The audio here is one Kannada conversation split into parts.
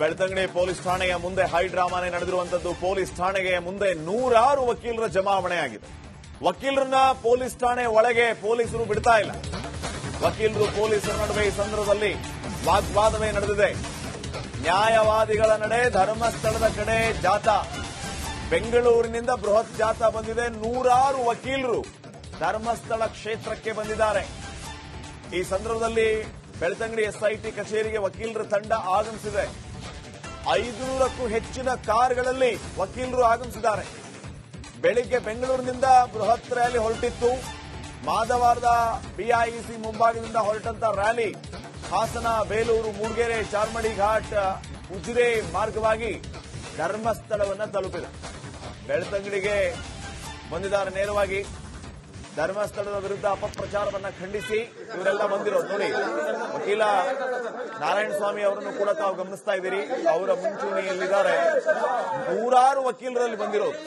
ಬೆಳ್ತಂಗಡಿ ಪೊಲೀಸ್ ಠಾಣೆಯ ಮುಂದೆ ಹೈ ಡ್ರಾಮಾನೆ ನಡೆದಿರುವಂತದ್ದು. ಪೊಲೀಸ್ ಠಾಣೆಗೆ ಮುಂದೆ ನೂರಾರು ವಕೀಲರ ಜಮಾವಣೆ ಆಗಿದೆ ವಕೀಲರನ್ನ ಪೊಲೀಸ್ ಠಾಣೆ ಒಳಗೆ ಪೊಲೀಸರು ಬಿಡ್ತಾ ಇಲ್ಲ. ವಕೀಲರು ಪೊಲೀಸರ ನಡುವೆ ಈ ಸಂದರ್ಭದಲ್ಲಿ ವಾಗ್ವಾದವೇ ನಡೆದಿದೆ. ನ್ಯಾಯವಾದಿಗಳ ನಡೆ, ಧರ್ಮಸ್ಥಳದ ಕಡೆ ಜಾಥಾ. ಬೆಂಗಳೂರಿನಿಂದ ಬೃಹತ್ ಜಾಥಾ ಬಂದಿದೆ. ನೂರಾರು ವಕೀಲರು ಧರ್ಮಸ್ಥಳ ಕ್ಷೇತ್ರಕ್ಕೆ ಬಂದಿದ್ದಾರೆ. ಈ ಸಂದರ್ಭದಲ್ಲಿ ಬೆಳ್ತಂಗಡಿ ಎಸ್ಐಟಿ ಕಚೇರಿಗೆ ವಕೀಲರ ತಂಡ ಆಗಮಿಸಿದೆ. ಐದುನೂರಕ್ಕೂ ಹೆಚ್ಚಿನ ಕಾರ್ಗಳಲ್ಲಿ ವಕೀಲರು ಆಗಮಿಸಿದ್ದಾರೆ. ಬೆಳಿಗ್ಗೆ ಬೆಂಗಳೂರಿನಿಂದ ಬೃಹತ್ ರ್ಯಾಲಿ ಹೊರಟಿತ್ತು. ಮಾದವಾರದ ಬಿಐಇಸಿ ಮುಂಭಾಗದಿಂದ ಹೊರಟಂತ ರ್ಯಾಲಿ. ಹಾಸನ, ಬೇಲೂರು, ಮೂಡಿಗೆರೆ, ಚಾರ್ಮಡಿ ಘಾಟ್, ಉಜಿರೆ ಮಾರ್ಗವಾಗಿ ಧರ್ಮಸ್ಥಳವನ್ನು ತಲುಪಿದೆ. ಬೆಳ್ತಂಗಡಿಗೆ ಬಂದಿದ್ದಾರೆ ನೇರವಾಗಿ. ಧರ್ಮಸ್ಥಳದ ವಿರುದ್ಧ ಅಪಪ್ರಚಾರವನ್ನ ಖಂಡಿಸಿ ಇವರೆಲ್ಲ ಬಂದಿರೋದು ನೋಡಿ, ವಕೀಲ ನಾರಾಯಣ ಸ್ವಾಮಿ ಅವರನ್ನು ಕೂಡ ತಾವು ಗಮನಿಸ್ತಾ ಇದ್ದೀರಿ. ಅವರ ಮುಂಚೂಣಿಯಲ್ಲಿದ್ದಾರೆ. ನೂರಾರು ವಕೀಲರಲ್ಲಿ ಬಂದಿರೋದು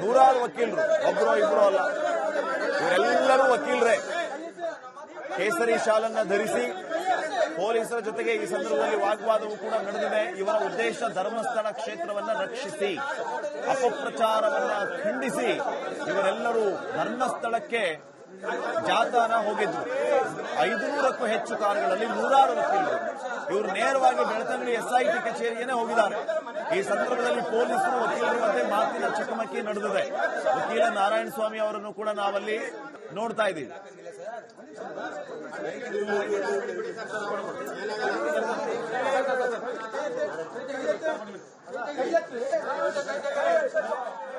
ನೂರಾರು ವಕೀಲರು. ಒಬ್ಬರೋ ಇಬ್ಬರೋ ಅಲ್ಲ. ಇವರೆಲ್ಲರೂ ವಕೀಲರೇ. ಕೇಸರಿ ಶಾಲನ್ನ ಧರಿಸಿ ಪೊಲೀಸರ ಜೊತೆಗೆ ಈ ಸಂದರ್ಭದಲ್ಲಿ ವಾಗ್ವಾದವೂ ಕೂಡ ನಡೆದಿದೆ. ಇವರ ಉದ್ದೇಶ ಧರ್ಮಸ್ಥಳ ಕ್ಷೇತ್ರವನ್ನ ರಕ್ಷಿಸಿ, ಅಪಪ್ರಚಾರವನ್ನ ಖಂಡಿಸಿ ಇವರೆಲ್ಲರೂ ಧರ್ಮಸ್ಥಳಕ್ಕೆ ಜಾಥಾನ ಹೋಗಿದ್ರು. ಐದುನೂರಕ್ಕೂ ಹೆಚ್ಚು ಕಾರುಗಳಲ್ಲಿ ನೂರಾರು ವಕೀಲರು. ಇವರು ನೇರವಾಗಿ ಬೆಳತಂಗಡಿ ಎಸ್ಐಟಿ ಕಚೇರಿಗೇನೆ ಹೋಗಿದ್ದಾರೆ. ಈ ಸಂದರ್ಭದಲ್ಲಿ ಪೊಲೀಸರು ವಕೀಲರ ಮಧ್ಯೆ ಮಾತಿನ ಚಕಮಕಿ ನಡೆದಿದೆ. ವಕೀಲ ನಾರಾಯಣ ಸ್ವಾಮಿ ಅವರನ್ನು ಕೂಡ ನಾವಲ್ಲಿ ನೋಡ್ತಾ ಇದ್ದೀವಿ.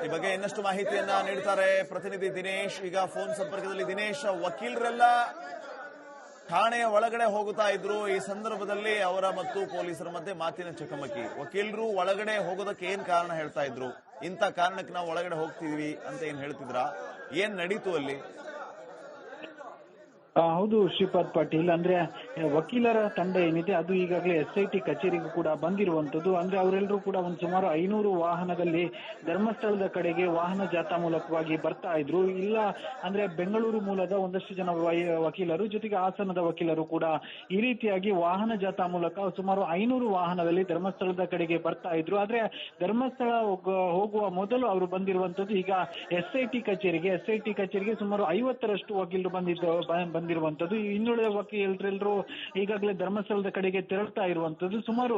ಈ ಬಗ್ಗೆ ಇನ್ನಷ್ಟು ಮಾಹಿತಿಯನ್ನ ನೀಡ್ತಾರೆ ಪ್ರತಿನಿಧಿ ದಿನೇಶ್. ಈಗ ಫೋನ್ ಸಂಪರ್ಕದಲ್ಲಿ ದಿನೇಶ್ ವಕೀಲರೆಲ್ಲ ಠಾಣೆಯ ಒಳಗಡೆ ಹೋಗುತ್ತಾ ಇದ್ರು. ಈ ಸಂದರ್ಭದಲ್ಲಿ ಅವರ ಮತ್ತು ಪೊಲೀಸರ ಮಧ್ಯೆ ಮಾತಿನ ಚಕಮಕಿ. ವಕೀಲರು ಒಳಗಡೆ ಹೋಗೋದಕ್ಕೆ ಏನ್ ಕಾರಣ ಹೇಳ್ತಾ ಇದ್ರು? ಇಂಥ ಕಾರಣಕ್ಕೆ ನಾವು ಒಳಗಡೆ ಹೋಗ್ತಿದೀವಿ ಅಂತ ಏನ್ ಹೇಳ್ತಿದ್ರ? ಏನ್ ನಡೀತು ಅಲ್ಲಿ? ಹೌದು ಶ್ರೀಪಾದ್ ಪಾಟೀಲ್. ಅಂದ್ರೆ ವಕೀಲರ ತಂಡ ಏನಿದೆ, ಅದು ಈಗಾಗಲೇ ಎಸ್ ಐ ಟಿ ಕಚೇರಿಗೂ ಕೂಡ ಬಂದಿರುವಂತದ್ದು ಅಂದ್ರೆ ಅವರೆಲ್ಲರೂ ಕೂಡ ಒಂದು ಸುಮಾರು ಐನೂರು ವಾಹನದಲ್ಲಿ ಧರ್ಮಸ್ಥಳದ ಕಡೆಗೆ ವಾಹನ ಜಾಥಾ ಮೂಲಕವಾಗಿ ಬರ್ತಾ ಇದ್ರು. ಇಲ್ಲ ಅಂದ್ರೆ ಬೆಂಗಳೂರು ಮೂಲದ ಒಂದಷ್ಟು ಜನ ವಕೀಲರು, ಜೊತೆಗೆ ಹಾಸನದ ವಕೀಲರು ಕೂಡ ಈ ರೀತಿಯಾಗಿ ವಾಹನ ಜಾಥಾ ಮೂಲಕ ಸುಮಾರು ಐನೂರು ವಾಹನದಲ್ಲಿ ಧರ್ಮಸ್ಥಳದ ಕಡೆಗೆ ಬರ್ತಾ ಇದ್ರು. ಆದ್ರೆ ಧರ್ಮಸ್ಥಳ ಹೋಗ- ಹೋಗುವ ಮೊದಲು ಅವರು ಬಂದಿರುವಂತದ್ದು ಈಗ ಎಸ್ ಐ ಟಿ ಕಚೇರಿಗೆ. ಎಸ್ ಐ ಟಿ ಕಚೇರಿಗೆ ಸುಮಾರು ಐವತ್ತರಷ್ಟು ವಕೀಲರು ಬಂದಿದ್ದು ಬಂದಿರುವಂತದ್ದು ಇನ್ನುಳಿದ ವಕೀಲರೆಲ್ಲರೂ ಈಗಾಗಲೇ ಧರ್ಮಸ್ಥಳದ ಕಡೆಗೆ ತೆರಳ್ತಾ ಇರುವಂತದ್ದು ಸುಮಾರು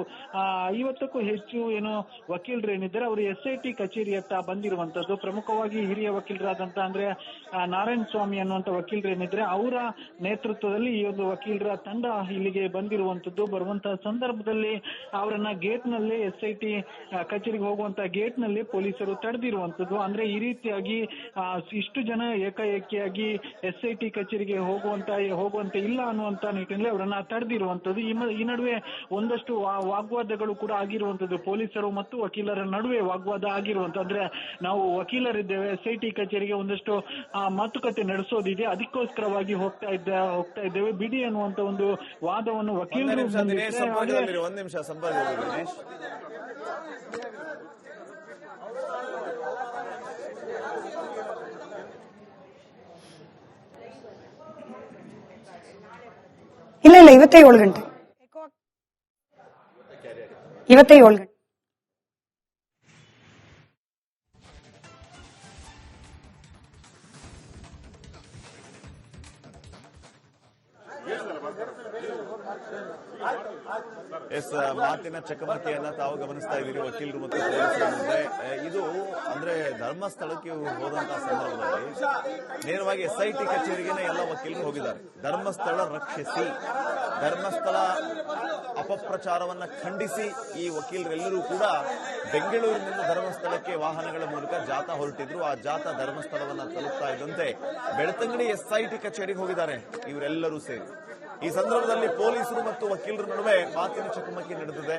ಐವತ್ತಕ್ಕೂ ಹೆಚ್ಚು ಏನು ವಕೀಲರು ಏನಿದ್ದಾರೆ ಅವರು ಎಸ್ ಐ ಟಿ ಕಚೇರಿಯತ್ತ ಬಂದಿರುವಂತದ್ದು ಪ್ರಮುಖವಾಗಿ ಹಿರಿಯ ವಕೀಲರಾದಂತ ಅಂದ್ರೆ ನಾರಾಯಣ ಸ್ವಾಮಿ ಅನ್ನುವಂತ ವಕೀಲರು ಏನಿದ್ರೆ ಅವರ ನೇತೃತ್ವದಲ್ಲಿ ಈ ಒಂದು ವಕೀಲರ ತಂಡ ಇಲ್ಲಿಗೆ ಬಂದಿರುವಂತದ್ದು ಬರುವಂತಹ ಸಂದರ್ಭದಲ್ಲಿ ಅವರನ್ನ ಗೇಟ್ನಲ್ಲಿ ಎಸ್ ಐ ಕಚೇರಿಗೆ ಹೋಗುವಂತ ಗೇಟ್ನಲ್ಲಿ ಪೊಲೀಸರು ತಡೆದಿರುವಂತದ್ದು ಅಂದ್ರೆ ಈ ರೀತಿಯಾಗಿ ಇಷ್ಟು ಜನ ಏಕಾಏಕಿಯಾಗಿ ಎಸ್ ಐ ಕಚೇರಿಗೆ ಹೋಗುವಂತ ಹೋಗುವಂತೆ ಇಲ್ಲ ಅನ್ನುವಂತ ನಿಟ್ಟಿನಲ್ಲಿ ಅವರನ್ನ ತಡೆದಿರುವಂತದ್ದು ಈ ನಡುವೆ ಒಂದಷ್ಟು ವಾಗ್ವಾದಗಳು ಕೂಡ ಆಗಿರುವಂತದ್ದು ಪೊಲೀಸರು ಮತ್ತು ವಕೀಲರ ನಡುವೆ ವಾಗ್ವಾದ ಆಗಿರುವಂತ ಅಂದ್ರೆ ನಾವು ವಕೀಲರಿದ್ದೇವೆ ಸಿಐಟಿ ಕಚೇರಿಗೆ ಒಂದಷ್ಟು ಮಾತುಕತೆ ನಡೆಸೋದಿದೆ. ಅದಕ್ಕೋಸ್ಕರವಾಗಿ ಹೋಗ್ತಾ ಇದ್ದ ಹೋಗ್ತಾ ಇದ್ದೇವೆ. ಬಿಡಿ ಅನ್ನುವಂತ ಒಂದು ವಾದವನ್ನು ವಕೀಲರು ಒಂದ್ ನಿಮಿಷ ಇಲ್ಲ ಇಲ್ಲ ಇವತ್ತೇ ಏಳು ಗಂಟೆ ಇವತ್ತೇ ಏಳು ಗಂಟೆ ಎಸ್ ಮಾತಿನ ಚಕಮಕಿಯನ್ನ ತಾವು ಗಮನಿಸ್ತಾ ಇದ್ದೀರಿ, ವಕೀಲರು ಮತ್ತು ಇದು ಅಂದ್ರೆ ಧರ್ಮಸ್ಥಳಕ್ಕೆ ಹೋದಂತಹ ಸಂದರ್ಭದಲ್ಲಿ ನೇರವಾಗಿ ಎಸ್ ಐ ಟಿ ಕಚೇರಿಗೆನೆ ಎಲ್ಲ ವಕೀಲರು ಹೋಗಿದ್ದಾರೆ. ಧರ್ಮಸ್ಥಳ ರಕ್ಷಿಸಿ, ಧರ್ಮಸ್ಥಳ ಅಪಪ್ರಚಾರವನ್ನ ಖಂಡಿಸಿ ಈ ವಕೀಲರೆಲ್ಲರೂ ಕೂಡ ಬೆಂಗಳೂರಿನಿಂದ ಧರ್ಮಸ್ಥಳಕ್ಕೆ ವಾಹನಗಳ ಮೂಲಕ ಜಾಥಾ ಹೊರಟಿದ್ರು. ಆ ಜಾಥಾ ಧರ್ಮಸ್ಥಳವನ್ನ ತಲುಪ್ತಾ ಇದ್ದಂತೆ ಬೆಳ್ತಂಗಡಿ ಎಸ್ಐಟಿ ಕಚೇರಿಗೆ ಹೋಗಿದ್ದಾರೆ ಇವರೆಲ್ಲರೂ ಸೇರಿ. ಈ ಸಂದರ್ಭದಲ್ಲಿ ಪೊಲೀಸರು ಮತ್ತು ವಕೀಲರ ನಡುವೆ ಮಾತಿನ ಚಕಮಕಿ ನಡೆದಿದೆ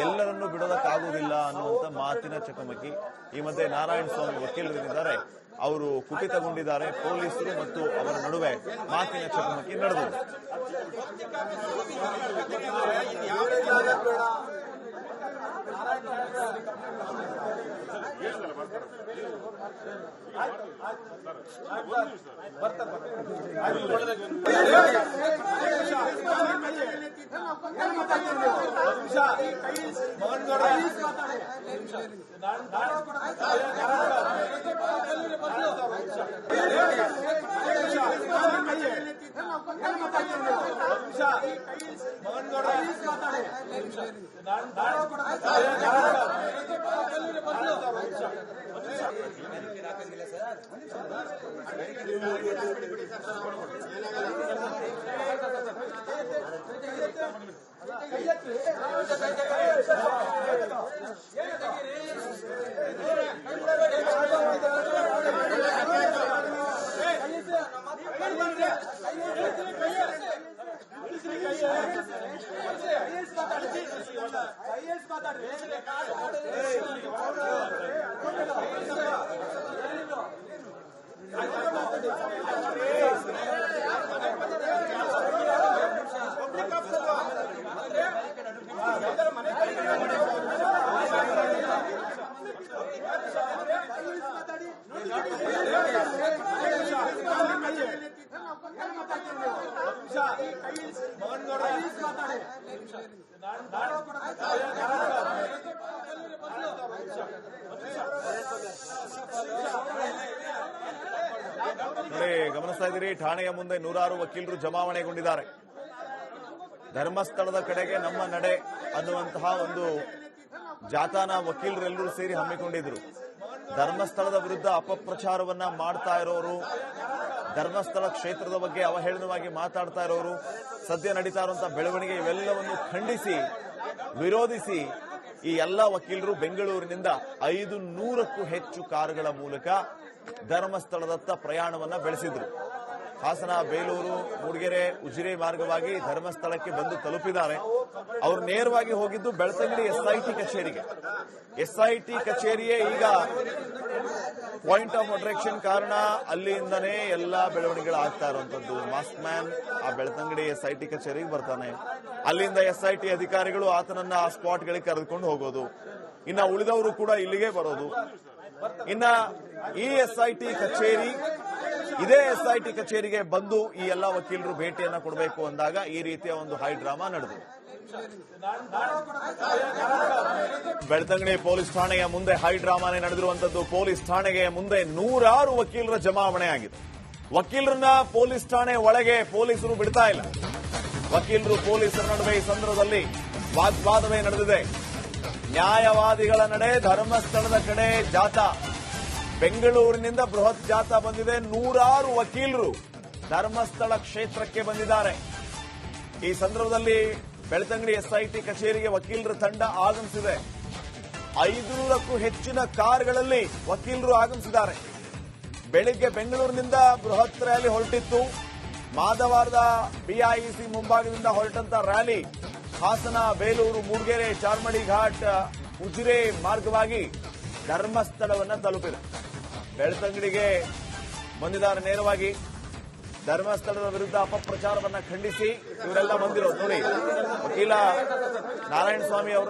ಎಲ್ಲರನ್ನೂ ಬಿಡೋದಕ್ಕಾಗುವುದಿಲ್ಲ ಅನ್ನುವಂತ ಮಾತಿನ ಚಕಮಕಿ ಈ ಮಧ್ಯೆ ನಾರಾಯಣ ಸ್ವಾಮಿ ವಕೀಲರಿದ್ದಾರೆ ಅವರು ಕುಪಿತಗೊಂಡಿದ್ದಾರೆ ಪೊಲೀಸರು ಮತ್ತು ಅವರ ನಡುವೆ ಮಾತಿನ ಚಕಮಕಿ ನಡೆದಿದೆ ಮಗನ್ಗೌಡ கையேஸ் மாத்தாடு கையேஸ் மாத்தாடு ನೋಡಿ ಗಮನಿಸ್ತಾ ಇದ್ದೀರಿ, ಠಾಣೆಯ ಮುಂದೆ ನೂರಾರು ವಕೀಲರು ಜಮಾವಣೆಗೊಂಡಿದ್ದಾರೆ. ಧರ್ಮಸ್ಥಳದ ಕಡೆಗೆ ನಮ್ಮ ನಡೆ ಅನ್ನುವಂತಹ ಒಂದು ಜಾಥಾನ ವಕೀಲರೆಲ್ಲರೂ ಸೇರಿ ಹಮ್ಮಿಕೊಂಡಿದ್ರು. ಧರ್ಮಸ್ಥಳದ ವಿರುದ್ಧ ಅಪಪ್ರಚಾರವನ್ನ ಮಾಡ್ತಾ ಇರೋರು ಧರ್ಮಸ್ಥಳ ಕ್ಷೇತ್ರದ ಬಗ್ಗೆ ಅವಹೇಳನವಾಗಿ ಮಾತಾಡ್ತಾ ಇರೋರು, ಸದ್ಯ ನಡೀತಾ ಇರುವಂತಹ ಬೆಳವಣಿಗೆ ಇವೆಲ್ಲವನ್ನು ಖಂಡಿಸಿ, ವಿರೋಧಿಸಿ ಈ ಎಲ್ಲ ವಕೀಲರು ಬೆಂಗಳೂರಿನಿಂದ ಐದು ನೂರಕ್ಕೂ ಹೆಚ್ಚು ಕಾರುಗಳ ಮೂಲಕ ಧರ್ಮಸ್ಥಳದತ್ತ ಪ್ರಯಾಣವನ್ನ ಬೆಳೆಸಿದ್ರು. ಹಾಸನ, ಬೇಲೂರು, ಮೂಡಿಗೆರೆ, ಉಜಿರೆ ಮಾರ್ಗವಾಗಿ ಧರ್ಮಸ್ಥಳಕ್ಕೆ ಬಂದು ತಲುಪಿದ್ದಾರೆ. ಅವರು ನೇರವಾಗಿ ಹೋಗಿದ್ದು ಬೆಳ್ತಂಗಡಿ ಎಸ್ಐಟಿ ಕಚೇರಿಗೆ. ಎಸ್ಐಟಿ ಕಚೇರಿಯೇ ಈಗ ಪಾಯಿಂಟ್ ಆಫ್ ಅಟ್ರಾಕ್ಷನ್ ಕಾರಣ. ಅಲ್ಲಿಂದನೇ ಎಲ್ಲಾ ಬೆಳವಣಿಗೆಗಳಾಗ್ತಾ ಇರುವಂತದ್ದು ಮಾಸ್ಕ್ ಮ್ಯಾನ್ ಆ ಬೆಳ್ತಂಗಡಿ ಎಸ್ಐಟಿ ಕಚೇರಿಗೆ ಬರ್ತಾನೆ. ಅಲ್ಲಿಂದ ಎಸ್ಐಟಿ ಅಧಿಕಾರಿಗಳು ಆತನನ್ನ ಆ ಸ್ಪಾಟ್ಗಳಿಗೆ ಕರೆದುಕೊಂಡು ಹೋಗೋದು. ಇನ್ನ ಉಳಿದವರು ಕೂಡ ಇಲ್ಲಿಗೆ ಬರೋದು. ಇನ್ನ ಈ ಎಸ್ಐಟಿ ಕಚೇರಿ ಇದೇ ಎಸ್ಐಟಿ ಕಚೇರಿಗೆ ಬಂದು ಈ ಎಲ್ಲ ವಕೀಲರು ಭೇಟಿಯನ್ನ ಕೊಡಬೇಕು ಅಂದಾಗ ಈ ರೀತಿಯ ಒಂದು ಹೈ ಡ್ರಾಮಾ ನಡೆದು ಬೆಳ್ತಂಗಡಿ ಪೊಲೀಸ್ ಠಾಣೆಯ ಮುಂದೆ ಹೈ ಡ್ರಾಮಾನೇ ನಡೆದಿರುವಂತದ್ದು. ಪೊಲೀಸ್ ಠಾಣೆಗೆ ಮುಂದೆ ನೂರಾರು ವಕೀಲರ ಜಮಾವಣೆ ಆಗಿದೆ. ವಕೀಲರನ್ನ ಪೊಲೀಸ್ ಠಾಣೆ ಒಳಗೆ ಪೊಲೀಸರು ಬಿಡ್ತಾ ಇಲ್ಲ. ವಕೀಲರು ಪೊಲೀಸರ ನಡುವೆ ಈ ಸಂದರ್ಭದಲ್ಲಿ ವಾಗ್ವಾದವೇ ನಡೆದಿದೆ. ನ್ಯಾಯವಾದಿಗಳ ನಡೆ, ಧರ್ಮಸ್ಥಳದ ಕಡೆ ಜಾಥಾ. ಬೆಂಗಳೂರಿನಿಂದ ಬೃಹತ್ ಜಾಥಾ ಬಂದಿದೆ. ನೂರಾರು ವಕೀಲರು ಧರ್ಮಸ್ಥಳ ಕ್ಷೇತ್ರಕ್ಕೆ ಬಂದಿದ್ದಾರೆ. ಈ ಸಂದರ್ಭದಲ್ಲಿ ಬೆಳ್ತಂಗಡಿ ಎಸ್ಐಟಿ ಕಚೇರಿಗೆ ವಕೀಲರ ತಂಡ ಆಗಮಿಸಿದೆ. ಐದುನೂರಕ್ಕೂ ಹೆಚ್ಚಿನ ಕಾರ್ಗಳಲ್ಲಿ ವಕೀಲರು ಆಗಮಿಸಿದ್ದಾರೆ. ಬೆಳಿಗ್ಗೆ ಬೆಂಗಳೂರಿನಿಂದ ಬೃಹತ್ ರ್ಯಾಲಿ ಹೊರಟಿತ್ತು. ಮಾದವಾರದ ಬಿಐಇಸಿ ಮುಂಭಾಗದಿಂದ ಹೊರಟಂತ ರ್ಯಾಲಿ ಹಾಸನ, ಬೇಲೂರು, ಮೂಡಿಗೆರೆ, ಚಾರ್ಮಡಿ ಘಾಟ್, ಉಜಿರೆ ಮಾರ್ಗವಾಗಿ ಧರ್ಮಸ್ಥಳವನ್ನು ತಲುಪಿದೆ. ಬೆಳ್ತಂಗಡಿಗೆ ಬಂದಿದ್ದಾರೆ ನೇರವಾಗಿ. ಧರ್ಮಸ್ಥಳದ ವಿರುದ್ಧ ಅಪಪ್ರಚಾರವನ್ನ ಖಂಡಿಸಿ ಇವರೆಲ್ಲ ಬಂದಿರೋದು ನೋಡಿ. ವಕೀಲ ನಾರಾಯಣ ಸ್ವಾಮಿ ಅವರನ್ನು